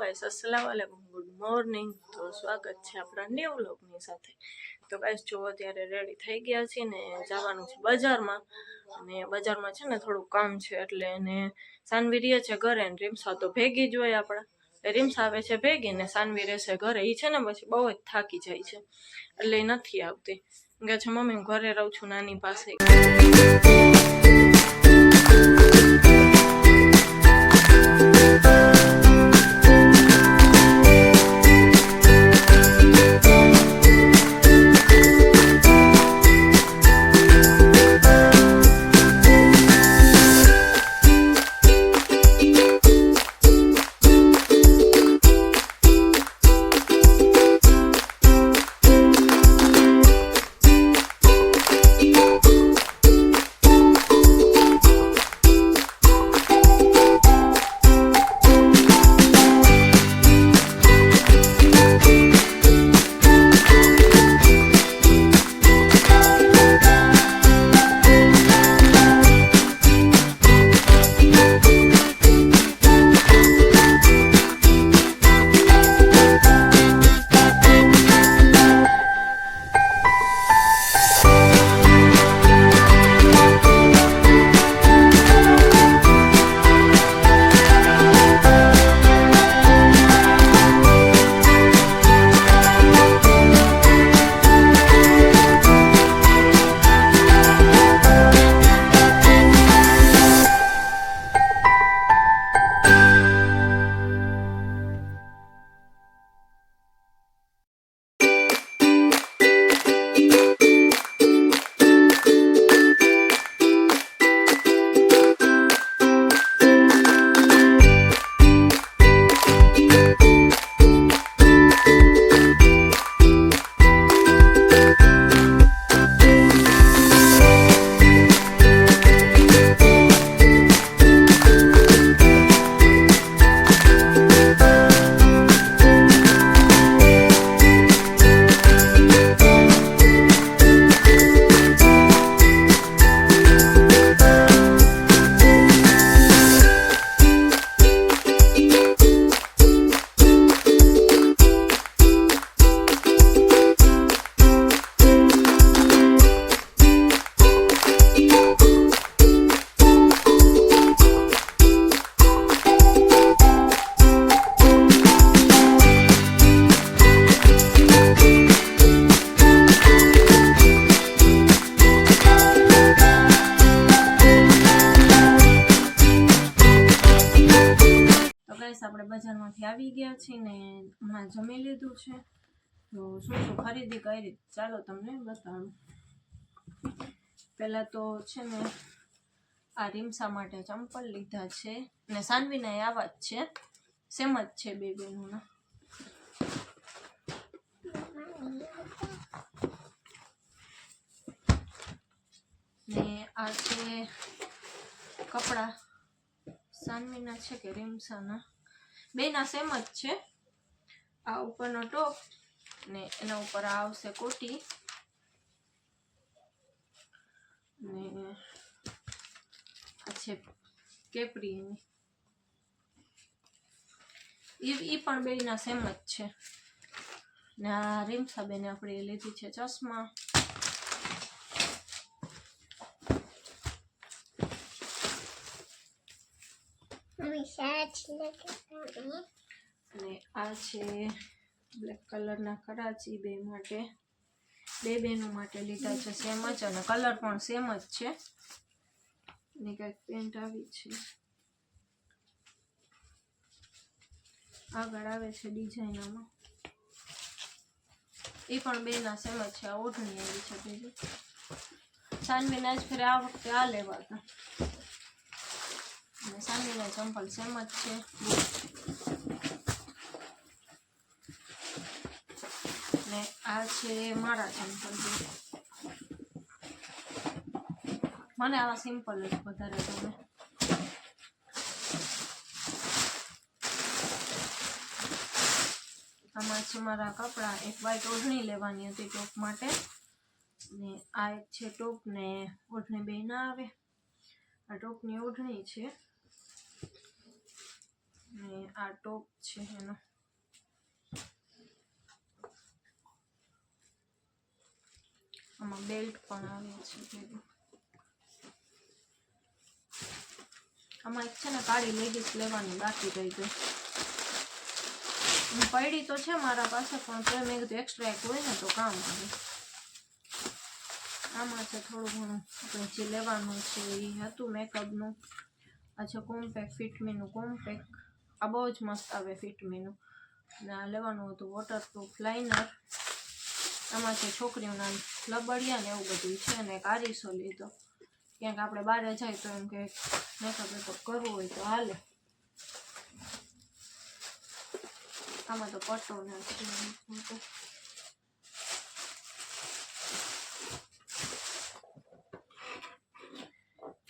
Guys અસલામ વાલેકુમ good morning તો સ્વાગત છે આપણા ન્યૂ વ્લોગની સાથે. તો ગાઈસ જો અત્યારે રેડી થઈ ગયા છીએ ને, જવાનું છે બજારમાં. અને બજારમાં છે ને થોડું કામ છે, એટલે એને સાનવી રહે છે ઘરે ને રીમસા તો ભેગી જ હોય આપણા. રીમસા આવે છે ભેગી ને સાનવી રહેશે ઘરે. એ છે ને પછી બહુ જ થાકી જાય છે. એટલે નથી આવતી. કે છે, મમ્મી, હું ઘરે રહું છું, નાની પાસે. ગયા ને હમણાં જમી લીધું છે. તો શું શું ખરીદી કરી? ચાલો તમને બતાવું. પહેલાં તો છે ને આ રીમસા માટે ચંપલ લીધા છે ને સાનવીના આવા જ છે. સેમ જ છે બે બેનોના. ને આ છે કપડાં સાનવીના છે કે રીમસાના બેના સેમ જ છે. આ ઉપરનો ટોપ ને એના ઉપર આવશે કોટી. ને આ છે કેપરી ઈ ઈ પણ બેના સેમ જ છે. ને આ રીમસા બેને આપણે લીધી છે ચશ્મા મમ્મી સારા છે મમ્મી અને આ છે બ્લેક કલરના કરાચી બે માટે. બે બહેનો માટે લીધા છે સેમ જ અને કલર પણ સેમ જ છે. ને કંઈક પેન્ટ આવી છે. આગળ આવે છે ડિઝાઇનમાં એ પણ બેના સેમ જ છે, આ ઓઢણી આવી છે બીજી સાનવીના જ ફેર આ વખતે આ લેવા હતા. અને સાનવીના ચંપલ સેમ જ છે. ને આ છે મારા ચંપલ મને આવા સિમ્પલ જ વધારે ગમે. આમાં છે મારા કપડાં, એક વાઈટ ઓઢણી લેવાની હતી ટોપ માટે. ને આ એક છે ટોપ ને ઓઢણી બે ના આવે. આ ટોપની ઓઢણી છે. ને આ ટોપ છે એનો. આમાં બેલ્ટ પણ આવે છે આમાં એક છે ને કાળી લેગીસ લેવાની બાકી રહી ગઈ. હું પડી તો છે મારા પાસે, પણ તો મેં કીધું એક્સ્ટ્રા એક હોય ને તો કામ આવે. આમાં છે થોડું ઘણું. જે લેવાનું છે એ હતું મેકઅપનું આ કોમ્પેક ફિટમીનું કોમ્પેક આ બહુ જ મસ્ત આવે ફિટમીનું અને આ લેવાનું હતું વોટરપ્રૂફ લાઇનર આમાં છે છોકરીઓના લબડિયા ને એવું બધું છે અને એક આરીસો લીધો. ક્યાંક આપણે બહાર જાય તો એમ કે મેકઅપ વેકઅપ કરવું હોય તો હાલે. આમાં તો પટ્ટો નથી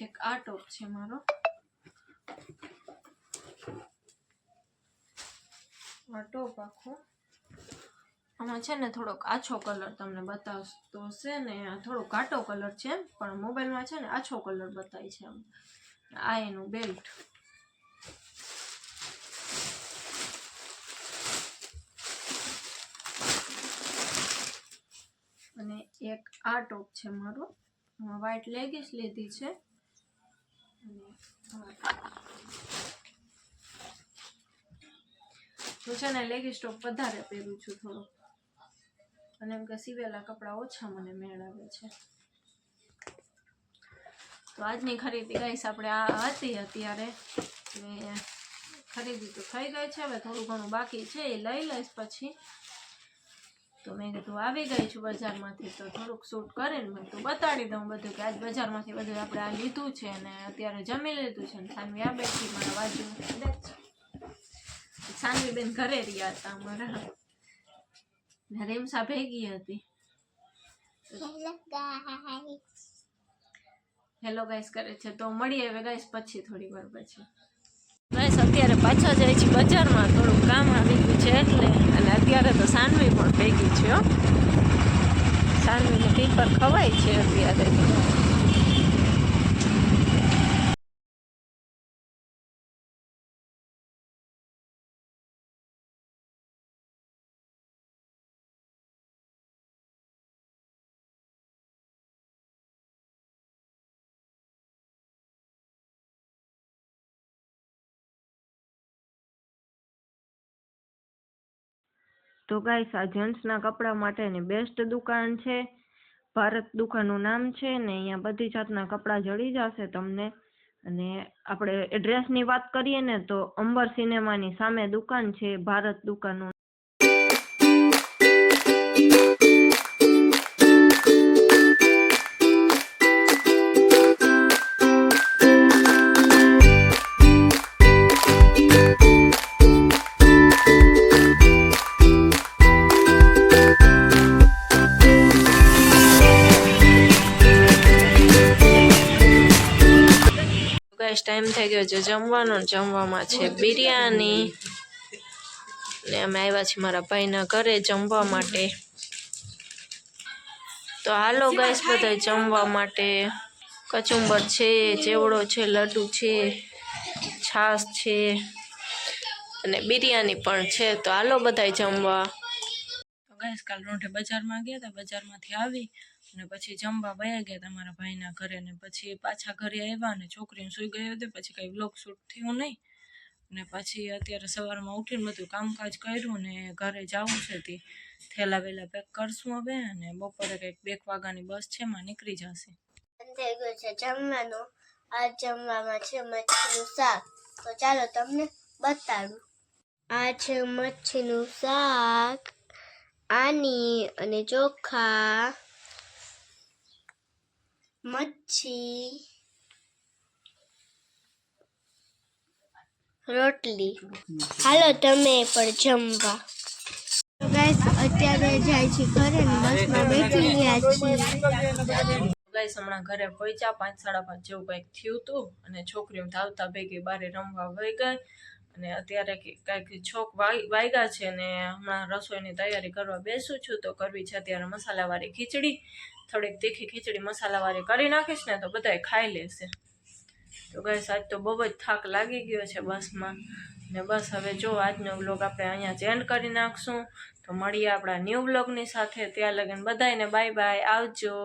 એક આ ટોપ છે મારો. આ ટોપ આખો. આમાં છે ને થોડોક આછો કલર તમને બતાવતો હશે ને થોડો ઘાટો કલર છે પણ મોબાઈલમાં છે ને આછો કલર બતાય છે આ એનું બેલ્ટ. અને એક આ ટોપ છે મારો. વ્હાઈટ લેગીસ લીધી છે. અને આ હું છે ને લેગી સ્ટોક વધારે પહેરું છું થોડો. અને એમ કે સીવેલા કપડાં ઓછા મને મેળવે છે. તો આજની ખરીદી ગાઈસ આપણે આ હતી અત્યારે. ને ખરીદી તો થઈ ગઈ છે, હવે થોડું ઘણું બાકી છે, એ લઈ લઈશ પછી. તો મેં કીધું આવી ગઈ છું બજારમાંથી, તો થોડુંક શૂટ કરીને મેં તો બતાડી દઉં બધું કે આજ બજારમાંથી બધું આપણે આ લીધું છે ને અત્યારે જમી લીધું છે ને સાનવી આ બેઠી મારા બાજુ દેખ સાનવી બેન ઘરે રહ્યા હતા અમારા. ને રેમસા ભેગી હતી. હેલો ગાઈસ કરે છે. તો મળીએ હવે ગાઈસ પછી થોડી વાર પછી. ગાઈસ અત્યારે પાછા જાય છે બજારમાં. થોડું કામ આવી ગયું છે એટલે અને અત્યારે તો સાનવી પણ ભેગી છે હો. સાનવીને પીપર ખવાય છે અત્યારે. તો ગાઈસ આ જેન્ટ્સના કપડાં માટેની બેસ્ટ દુકાન છે. ભારત દુકાનનું નામ છે ને અહીંયા બધી જાતના કપડાં જડી જશે તમને. અને આપણે એડ્રેસની વાત કરીએ ને તો અંબર સિનેમાની સામે દુકાન છે, ભારત દુકાનનું ટાઈમ થઈ ગયો છે, જમવાનો જમવામાં છે બિરયાની. ને અમે આવ્યા છીએ મારા ભાઈના ઘરે જમવા માટે. તો હાલો ગાઈસ બધા જમવા માટે. કચુંબર છે, ચેવડો છે લડ્ડુ છે, છાશ છે અને બિરયાની પણ છે. તો હાલો બધા જમવા. તો ગાઈસ, કાલ રોંઢે બજારમાં ગયા હતા બજારમાંથી આવી અને પછી જમવા વયા ગયા તમારા ભાઈના ઘરે ને પછી પાછા ઘરે આવ્યા અને છોકરીને સૂઈ ગઈ હતી, પછી કઈ બ્લોગ શૂટ થયું નહીં. ને પછી અત્યારે સવારમાં ઉઠીને બધું કામકાજ કર્યું ને ઘરે જવું છે તે. થેલા વેલા પેક કરશું હવે અને બપોરે કંઈક બેક વાગ્યાની બસ છે, એમાં નીકળી જશે. જમવાનું. આ જમવામાં છે મચ્છીનું શાક. તો ચાલો તમને બતાડું. આ છે મચ્છીનું શાક. આની અને ચોખા, મચ્છી, રોટલી. હાલો, તમે પણ જમવા. અત્યારે ઘરે હમણાં ઘરે પહોંચ્યા પાંચ, સાડા જેવું કંઈક થયું હતું અને છોકરીઓ ધાવતા ભેગી બારે રમવા વહી ગઈ. અને અત્યારે કાંઈક છોક વાગ્યા છે ને હમણાં રસોઈની તૈયારી કરવા બેસું છું, તો કરવી છે અત્યારે મસાલાવાળી ખીચડી. થોડીક તીખી ખીચડી મસાલાવાળી કરી નાખીશ ને તો બધાય ખાઈ લેશે. તો ગાઈસ, આજ તો બહુ જ થાક લાગી ગયો છે બસમાં. ને બસ હવે જો આજનો વ્લોગ આપણે અહીંયા જ કરી નાખશું. તો મળીએ આપણા ન્યૂ વ્લોગની સાથે. ત્યાં લગન બધાને બાય બાય આવજો.